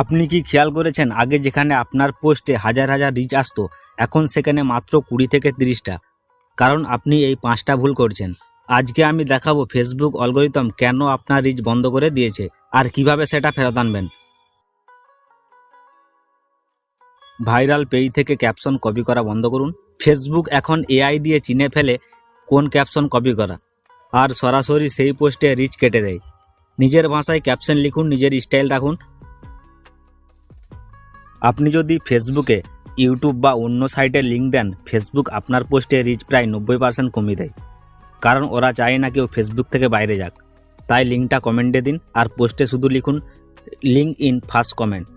আপনি কি খেয়াল করেছেন? আগে যেখানে আপনার পোস্টে হাজার হাজার রিচ আসতো, এখন সেখানে মাত্র কুড়ি থেকে তিরিশটা। কারণ আপনি এই পাঁচটা ভুল করছেন। আজকে আমি দেখাবো ফেসবুক অ্যালগোরিদম কেন আপনার রিচ বন্ধ করে দিয়েছে আর কীভাবে সেটা ফেরত আনবেন। ভাইরাল পেজ থেকে ক্যাপশন কপি করা বন্ধ করুন। ফেসবুক এখন এআই দিয়ে চিনে ফেলে কোন ক্যাপশন কপি করা। আর সরাসরি সেই পোস্টে রিচ কেটে দেয়। নিজের ভাষায় ক্যাপশন লিখুন, নিজের স্টাইল রাখুন। আপনি যদি ফেসবুকে ইউটিউব বা অন্য সাইটে লিঙ্ক দেন ফেসবুক আপনার পোস্টে রিচ প্রায় নব্বই পার্সেন্ট কমিয়ে দেয়। কারণ ওরা চায় না কেউ ফেসবুক থেকে বাইরে যাক। তাই লিঙ্কটা কমেন্টে দিন আর পোস্টে শুধু লিখুন লিঙ্ক ইন ফার্স্ট কমেন্ট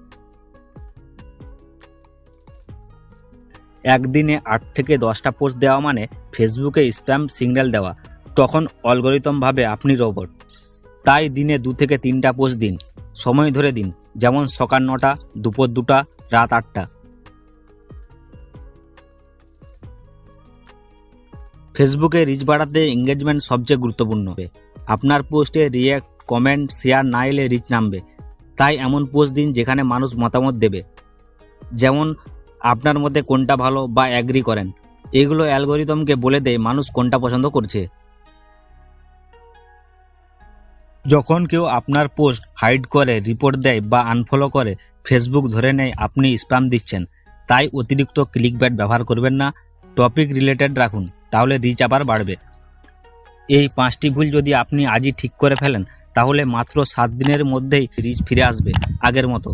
একদিনে আট থেকে দশটা পোস্ট দেওয়া মানে ফেসবুকে স্প্যাম সিগন্যাল দেওয়া। তখন অলগরিতমভাবে আপনি রোবট তাই দিনে দু থেকে তিনটা পোস্ট দিন। সময় ধরে দিন, যেমন সকাল নটা, দুপুর দুটা, রাত আটটা। ফেসবুকে রিচ বাড়াতে এঙ্গেজমেন্ট সবচেয়ে গুরুত্বপূর্ণ। আপনার পোস্টে রিয়্যাক্ট কমেন্ট শেয়ার না এলে রিচ নামবে। তাই এমন পোস্ট দিন যেখানে মানুষ মতামত দেবে। যেমন, আপনার মধ্যে কোনটা ভালো বা অ্যাগ্রি করেন। এগুলো অ্যালগোরিদমকে বলে দেয় মানুষ কোনটা পছন্দ করছে। যখন কেউ আপনার পোস্ট হাইড করে, রিপোর্ট দেয় বা আনফলো করে, ফেসবুক ধরে নেয় আপনি স্প্যাম দিচ্ছেন, তাই অতিরিক্ত ক্লিক ব্যাট ব্যবহার করবেন না। টপিক রিলেটেড রাখুন, তাহলে রিচ আবার বাড়বে। এই পাঁচটি ভুল যদি আপনি আজই ঠিক করে ফেলেন, তাহলে মাত্র সাত দিনের মধ্যেই রিচ ফিরে আসবে আগের মতো।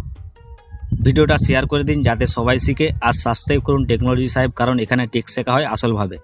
ভিডিওটা শেয়ার করে দিন যাতে সবাই শিখে, আর সাবস্ক্রাইব করুন টেকনোলজি সাহেব, কারণ এখানে টেক শেখা হয় আসলভাবে।